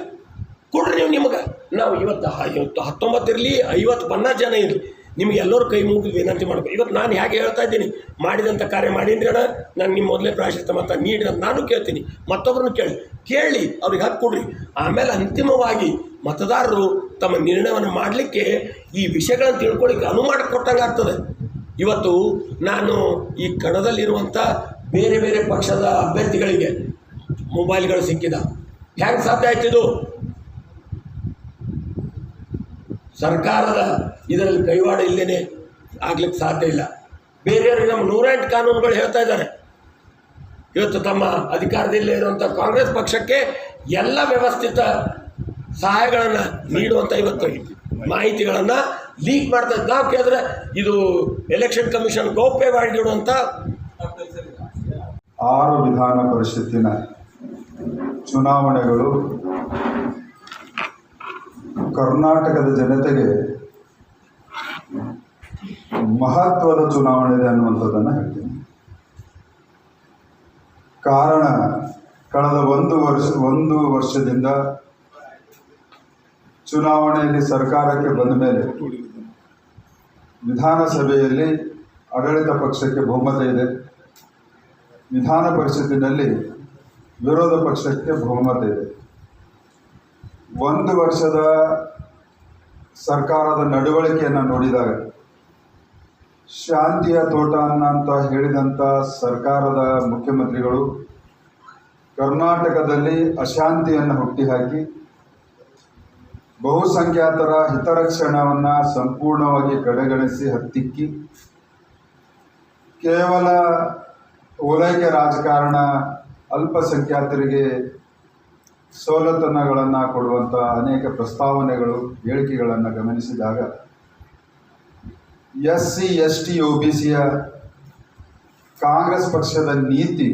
ಕೊಡ್ರಿ ನೀವು ನಿಮಗೆ. ನಾವು ಇವತ್ತು ಇವತ್ತು ಹತ್ತೊಂಬತ್ತು ಇರಲಿ, ಐವತ್ತು ಪನ್ನಾಸ್ ಜನ ಇರಲಿ. ನಿಮ್ಗೆ ಎಲ್ಲರೂ ಕೈ ಮುಗಿದು ವಿನಂತಿ ಮಾಡಬೇಕು. ಇವತ್ತು ನಾನು ಹೇಗೆ ಹೇಳ್ತಾ ಇದ್ದೀನಿ ಮಾಡಿದಂಥ ಕಾರ್ಯ ಮಾಡೀನಿ ಅಣ್ಣ, ನಾನು ನಿಮ್ಮ ಮೊದಲೇ ಪ್ರಾಶಸ್ತ್ಯ ಮತ ನೀಡಿ ಅಂತ ನಾನು ಕೇಳ್ತೀನಿ. ಮತ್ತೊಬ್ಬರನ್ನು ಕೇಳಿ. ಕೇಳಿ, ಅವ್ರಿಗೆ ಹಕ್ಕು ಕೊಡ್ರಿ. ಆಮೇಲೆ ಅಂತಿಮವಾಗಿ ಮತದಾರರು ತಮ್ಮ ನಿರ್ಣಯವನ್ನು ಮಾಡಲಿಕ್ಕೆ ಈ ವಿಷಯಗಳನ್ನು ತಿಳ್ಕೊಳ್ಳಿಕ್ಕೆ ಅನುವು ಮಾಡಿಕೊಟ್ಟಂಗೆ ಆಗ್ತದೆ. ಇವತ್ತು ನಾನು ಈ ಕಣದಲ್ಲಿರುವಂಥ ಬೇರೆ ಬೇರೆ ಪಕ್ಷದ ಅಭ್ಯರ್ಥಿಗಳಿಗೆ ಮೊಬೈಲ್ಗಳು ಸಿಕ್ಕಿದ. ಹ್ಯಾಂಗೆ ಸಾಧ್ಯ ಆಯ್ತಿದು ಸರ್ಕಾರದ ಇದರಲ್ಲಿ ಕೈವಾಡ ಇಲ್ಲೇನೆ ಆಗ್ಲಿಕ್ಕೆ ಸಾಧ್ಯ ಇಲ್ಲ. ಬೇರೆಯವ್ರಿಗೆ ನಮ್ಮ ನೂರೆಂಟು ಕಾನೂನುಗಳು ಹೇಳ್ತಾ ಇದ್ದಾರೆ. ಇವತ್ತು ತಮ್ಮ ಅಧಿಕಾರದಲ್ಲಿ ಇರುವಂಥ ಕಾಂಗ್ರೆಸ್ ಪಕ್ಷಕ್ಕೆ ಎಲ್ಲ ವ್ಯವಸ್ಥಿತ ಸಹಾಯಗಳನ್ನು ನೀಡುವಂಥ ಇವತ್ತು ಮಾಹಿತಿಗಳನ್ನು ಲೀಕ್ ಮಾಡ್ತಾ ನಾವು ಕೇಳಿದ್ರೆ ಇದು ಎಲೆಕ್ಷನ್ ಕಮಿಷನ್ ಗೌಪ್ಯವಾಗಿಡುವಂಥ ಆರು ವಿಧಾನ ಪರಿಷತ್ತಿನ ಚುನಾವಣೆಗಳು ಕರ್ನಾಟಕದ ಜನತೆಗೆ ಮಹತ್ವದ ಚುನಾವಣೆ ಇದೆ ಅನ್ನುವಂಥದ್ದನ್ನು ಹೇಳ್ತೀನಿ. ಕಾರಣ ಕಳೆದ ಒಂದು ವರ್ಷ, ಒಂದು ವರ್ಷದಿಂದ ಚುನಾವಣೆಯಲ್ಲಿ ಸರ್ಕಾರಕ್ಕೆ ಬಂದ ಮೇಲೆ ವಿಧಾನಸಭೆಯಲ್ಲಿ ಆಡಳಿತ ಪಕ್ಷಕ್ಕೆ ಬಹುಮತ ಇದೆ. ವಿಧಾನ ಪರಿಷತ್ತಿನಲ್ಲಿ ವಿರೋಧ ಪಕ್ಷಕ್ಕೆ ಬಹುಮತ ಇದೆ. ಒಂದು ವರ್ಷದ ಸರ್ಕಾರದ ನಡವಳಿಕೆಯನ್ನು ನೋಡಿದಾಗ, ಶಾಂತಿಯ ತೋಟ ಅಂತ ಹೇಳಿದಂಥ ಸರ್ಕಾರದ ಮುಖ್ಯಮಂತ್ರಿಗಳು ಕರ್ನಾಟಕದಲ್ಲಿ ಅಶಾಂತಿಯನ್ನು ಹುಟ್ಟಿಹಾಕಿ, ಬಹುಸಂಖ್ಯಾತರ ಹಿತರಕ್ಷಣವನ್ನು ಸಂಪೂರ್ಣವಾಗಿ ಕಡೆಗಣಿಸಿ ಹತ್ತಿಕ್ಕಿ, ಕೇವಲ ಓಲೈಕೆ ರಾಜಕಾರಣ ಅಲ್ಪಸಂಖ್ಯಾತರಿಗೆ ಸವಲತ್ತುಗಳನ್ನು ಕೊಡುವಂಥ ಅನೇಕ ಪ್ರಸ್ತಾವನೆಗಳು, ಹೇಳಿಕೆಗಳನ್ನು ಗಮನಿಸಿದಾಗ S C S T O B ಸಿಯ ಕಾಂಗ್ರೆಸ್ ಪಕ್ಷದ ನೀತಿ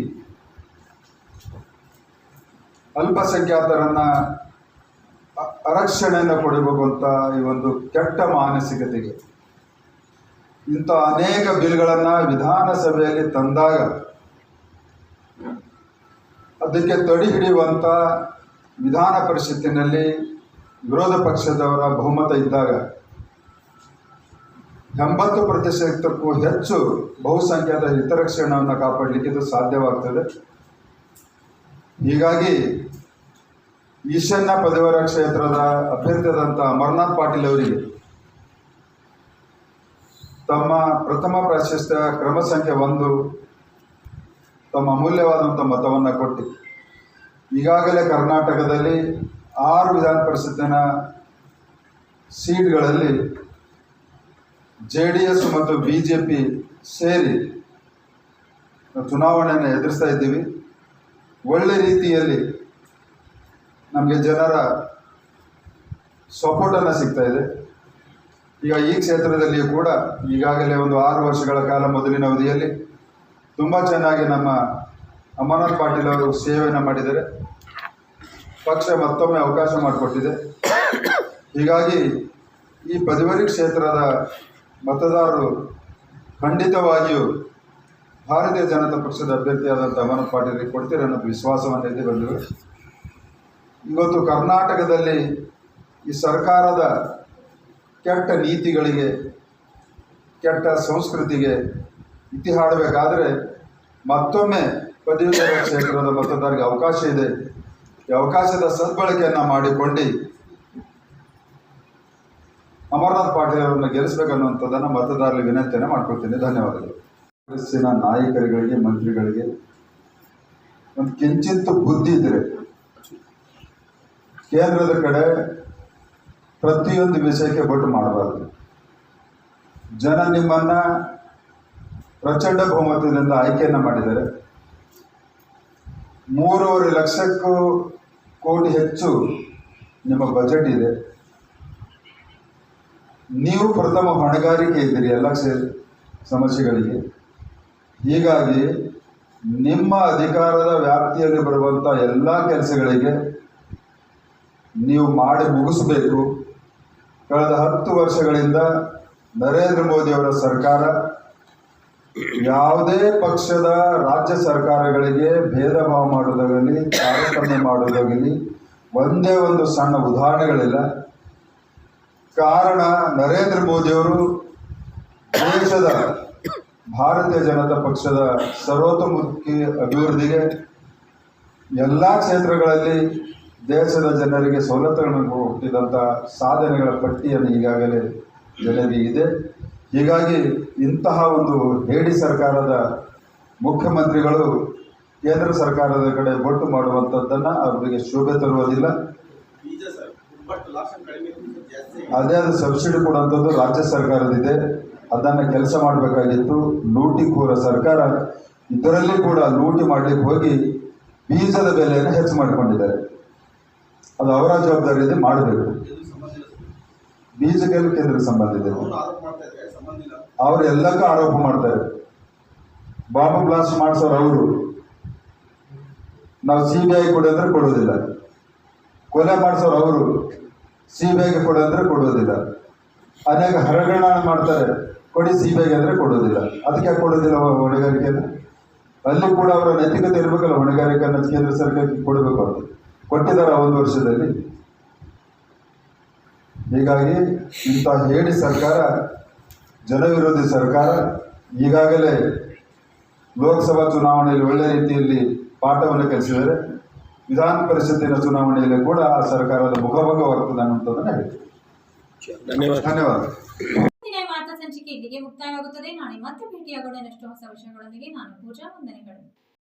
ಅಲ್ಪಸಂಖ್ಯಾತರನ್ನ ಅ- ಆರಕ್ಷಣೆಯನ್ನು ಕೊಡಬೇಕು ಈ ಒಂದು ಕೆಟ್ಟ ಮಾನಸಿಕತೆಗೆ. ಇಂಥ ಅನೇಕ ಬಿಲ್ಗಳನ್ನು ವಿಧಾನಸಭೆಯಲ್ಲಿ ತಂದಾಗ ಅದಕ್ಕೆ ತಡೆ ಹಿಡಿಯುವಂಥ ವಿಧಾನ ಪರಿಷತ್ತಿನಲ್ಲಿ ವಿರೋಧ ಪಕ್ಷದವರ ಬಹುಮತ ಇದ್ದಾಗ ಎಂಬತ್ತು ಪ್ರತಿಶತಕ್ಕೂ ಹೆಚ್ಚು ಬಹುಸಂಖ್ಯಾತ ಹಿತರಕ್ಷಣೆಯನ್ನು ಕಾಪಾಡಲಿಕ್ಕೆ ಇದು ಸಾಧ್ಯವಾಗ್ತದೆ. ಹೀಗಾಗಿ ಈಶಾನ್ಯ ಪದವರ ಕ್ಷೇತ್ರದ ಅಭ್ಯರ್ಥಿಯಾದಂಥ ಅಮರ್ನಾಥ್ ಪಾಟೀಲ್ ಅವರಿಗೆ ತಮ್ಮ ಪ್ರಥಮ ಪ್ರಾಶಸ್ತ್ಯ ಕ್ರಮ ಸಂಖ್ಯೆ ಒಂದು ತಮ್ಮ ಅಮೂಲ್ಯವಾದಂಥ ಮತವನ್ನು ಕೊಟ್ಟು ಈಗಾಗಲೇ ಕರ್ನಾಟಕದಲ್ಲಿ ಆರು ವಿಧಾನ ಪರಿಷತ್ತಿನ ಸೀಟ್ಗಳಲ್ಲಿ ಜೆ ಡಿ ಎಸ್ ಮತ್ತು ಬಿ ಜೆ ಪಿ ಸೇರಿ ಚುನಾವಣೆಯನ್ನು ಎದುರಿಸ್ತಾ ಇದ್ದೀವಿ. ಒಳ್ಳೆ ರೀತಿಯಲ್ಲಿ ನಮಗೆ ಜನರ ಸಪೋರ್ಟನ್ನು ಸಿಗ್ತಾ ಇದೆ. ಈಗ ಈ ಕ್ಷೇತ್ರದಲ್ಲಿಯೂ ಕೂಡ ಈಗಾಗಲೇ ಒಂದು ಆರು ವರ್ಷಗಳ ಕಾಲ ಮೊದಲಿನ ಅವಧಿಯಲ್ಲಿ ತುಂಬ ಚೆನ್ನಾಗಿ ನಮ್ಮ ಅಮರನಾಥ್ ಪಾಟೀಲ್ ಅವರು ಸೇವೆಯನ್ನು ಮಾಡಿದ್ದಾರೆ ಪಕ್ಷ ಮತ್ತೊಮ್ಮೆ ಅವಕಾಶ ಮಾಡಿಕೊಟ್ಟಿದೆ. ಹೀಗಾಗಿ ಈ ಪದವರಿ ಕ್ಷೇತ್ರದ ಮತದಾರರು ಖಂಡಿತವಾಗಿಯೂ ಭಾರತೀಯ ಜನತಾ ಪಕ್ಷದ ಅಭ್ಯರ್ಥಿಯಾದಂಥ ಅಮರನಾಥ್ ಪಾಟೀಲ್ಗೆ ಕೊಡ್ತೀರ ಅನ್ನೋದು ವಿಶ್ವಾಸವನ್ನು ಇದೆ ಬಂದರು ಇವತ್ತು ಕರ್ನಾಟಕದಲ್ಲಿ ಈ ಸರ್ಕಾರದ ಕೆಟ್ಟ ನೀತಿಗಳಿಗೆ, ಕೆಟ್ಟ ಸಂಸ್ಕೃತಿಗೆ ಇತಿ ಹಾಡಬೇಕಾದರೆ ಮತ್ತೊಮ್ಮೆ ಪದವೀಧರ ಕ್ಷೇತ್ರದ ಮತದಾರರಿಗೆ ಅವಕಾಶ ಇದೆ. ಈ ಅವಕಾಶದ ಸದ್ಬಳಕೆಯನ್ನ ಮಾಡಿಕೊಂಡು ಅಮರನಾಥ್ ಪಾಟೀಲ್ ಅವರನ್ನು ಗೆಲ್ಲಿಸಬೇಕನ್ನುವಂಥದ್ದನ್ನು ಮತದಾರರಿಗೆ ವಿನಂತಿಯನ್ನು ಮಾಡ್ಕೊಳ್ತೀನಿ. ಧನ್ಯವಾದಗಳು. ಕಾಂಗ್ರೆಸ್ಸಿನ ನಾಯಕರುಗಳಿಗೆ, ಮಂತ್ರಿಗಳಿಗೆ ಒಂದು ಕಿಂಚಿತ್ತು ಬುದ್ಧಿ ಇದ್ರೆ ಕೇಂದ್ರದ ಕಡೆ ಪ್ರತಿಯೊಂದು ವಿಷಯಕ್ಕೆ ಬೊಟ್ಟು ಮಾಡಬಾರದು. ಜನ ನಿಮ್ಮನ್ನ ಪ್ರಚಂಡ ಬಹುಮತದಿಂದ ಆಯ್ಕೆಯನ್ನ ಮಾಡಿದ್ದಾರೆ. ಮೂರುವರೆ ಲಕ್ಷಕ್ಕೂ ಕೋಟಿ ಹೆಚ್ಚು ನಿಮ್ಮ ಬಜೆಟ್ ಇದೆ. ನೀವು ಪ್ರಥಮ ಹೊಣೆಗಾರಿಕೆ ಇದ್ದೀರಿ ಎಲ್ಲ ಸಮಸ್ಯೆಗಳಿಗೆ. ಹೀಗಾಗಿ ನಿಮ್ಮ ಅಧಿಕಾರದ ವ್ಯಾಪ್ತಿಯಲ್ಲಿ ಬರುವಂಥ ಎಲ್ಲ ಕೆಲಸಗಳಿಗೆ ನೀವು ಮಾಡಿ ಮುಗಿಸಬೇಕು. ಕಳೆದ ಹತ್ತು ವರ್ಷಗಳಿಂದ ನರೇಂದ್ರ ಮೋದಿ ಅವರ ಸರ್ಕಾರ ಯಾವುದೇ ಪಕ್ಷದ ರಾಜ್ಯ ಸರ್ಕಾರಗಳಿಗೆ ಭೇದ ಭಾವ ಮಾಡುವುದಾಗಲಿ ತಾರತಮ್ಯ ಮಾಡುವುದಾಗಲಿ, ಒಂದೇ ಒಂದು ಸಣ್ಣ ಉದಾಹರಣೆಗಳಿಲ್ಲ. ಕಾರಣ ನರೇಂದ್ರ ಮೋದಿಯವರು ದೇಶದ ಭಾರತೀಯ ಜನತಾ ಪಕ್ಷದ ಸರ್ವತೋಮುಖಿ ಅಭಿವೃದ್ಧಿಗೆ ಎಲ್ಲ ಕ್ಷೇತ್ರಗಳಲ್ಲಿ ದೇಶದ ಜನರಿಗೆ ಸವಲತ್ತುಗಳನ್ನು ಹುಟ್ಟಿದಂಥ ಸಾಧನೆಗಳ ಪಟ್ಟಿಯನ್ನು ಈಗಾಗಲೇ ಜನರಿಗೆ ಇದೆ. ಹೀಗಾಗಿ ಇಂತಹ ಒಂದು ಹೇಡಿ ಸರ್ಕಾರದ ಮುಖ್ಯಮಂತ್ರಿಗಳು ಕೇಂದ್ರ ಸರ್ಕಾರದ ಕಡೆ ಒಟ್ಟು ಮಾಡುವಂಥದ್ದನ್ನು ಅವರಿಗೆ ಶೋಭೆ ತರುವುದಿಲ್ಲ. ಅದೇ ಅದು ಸಬ್ಸಿಡಿ ಕೊಡುವಂಥದ್ದು ರಾಜ್ಯ ಸರ್ಕಾರದಿದೆ ಅದನ್ನು ಕೆಲಸ ಮಾಡಬೇಕಾಗಿತ್ತು. ಲೂಟಿಖೋರ ಸರ್ಕಾರ ಇದರಲ್ಲಿ ಕೂಡ ಲೂಟಿ ಮಾಡಲಿಕ್ಕೆ ಹೋಗಿ ಬೀಜದ ಬೆಲೆಯನ್ನು ಹೆಚ್ಚು ಮಾಡಿಕೊಂಡಿದ್ದಾರೆ. ಅದು ಅವರ ಜವಾಬ್ದಾರಿಯಲ್ಲಿ ಮಾಡಬೇಕು. ಬೀಜಕ್ಕೆಲ್ಲ ಕೇಂದ್ರ ಸಂಬಂಧ ಇದೆ. ಅವರು ಎಲ್ಲಕ್ಕೂ ಆರೋಪ ಮಾಡ್ತಾರೆ ಬಾಂಬ್ ಬ್ಲಾಸ್ಟ್ ಮಾಡಿಸೋರು ಅವರು. ನಾವು ಸಿ ಬಿ ಐ ಕೊಡಿ ಅಂದ್ರೆ ಕೊಡೋದಿಲ್ಲ. ಕೊಲೆ ಮಾಡಿಸೋರು ಅವರು. ಸಿ ಬಿ ಐಗೆ ಕೊಡಿ ಅಂದರೆ ಕೊಡೋದಿಲ್ಲ. ಅನೇಕ ಹರಗಣ ಮಾಡ್ತಾರೆ. ಕೊಡಿ ಸಿ ಬಿ ಐಗೆ ಅಂದ್ರೆ ಕೊಡೋದಿಲ್ಲ. ಅದಕ್ಕೆ ಕೊಡೋದಿಲ್ಲ ಹೊಣೆಗಾರಿಕೆಯನ್ನು ಅಲ್ಲಿ ಕೂಡ ಅವರ ನೈತಿಕತೆ ಇರಬೇಕಲ್ಲ ಹೊಣೆಗಾರಿಕೆಯನ್ನು ಕೇಂದ್ರ ಸರ್ಕಾರಕ್ಕೆ ಕೊಡಬೇಕು ಅವರು. ಕೊಟ್ಟಿದ್ದಾರೆ ಒಂದು ವರ್ಷದಲ್ಲಿ. ಹೀಗಾಗಿ ಇಂಥ ಹೇಳಿ ಸರ್ಕಾರ ಜನವಿರೋಧಿ ಸರ್ಕಾರ ಈಗಾಗಲೇ ಲೋಕಸಭಾ ಚುನಾವಣೆಯಲ್ಲಿ ಒಳ್ಳೆ ರೀತಿಯಲ್ಲಿ ಪಾಠವನ್ನು ಕಲಿಸಿದರೆ ವಿಧಾನ ಪರಿಷತ್ತಿನ ಚುನಾವಣೆಯಲ್ಲಿ ಕೂಡ ಆ ಸರ್ಕಾರದ ಮುಖಭಂಗವಾಗ್ತದೆ ಅನ್ನುವಂಥದ್ದನ್ನು ಹೇಳ್ತೀನಿ. ಧನ್ಯವಾದ. ಧನ್ಯವಾದ. ಸಂಚಿಕೆ ಇಲ್ಲಿಗೆ ಮುಕ್ತಾಯವಾಗುತ್ತದೆ. ನಾಳೆ ಮತ್ತೆ ಭೇಟಿಯಾಗೋಣ. ಇನ್ನಷ್ಟು ಹೊಸ ವಿಷಯಗಳೊಂದಿಗೆ ನಾನು ಪೂಜಾ ವಂದನೆಗಳು.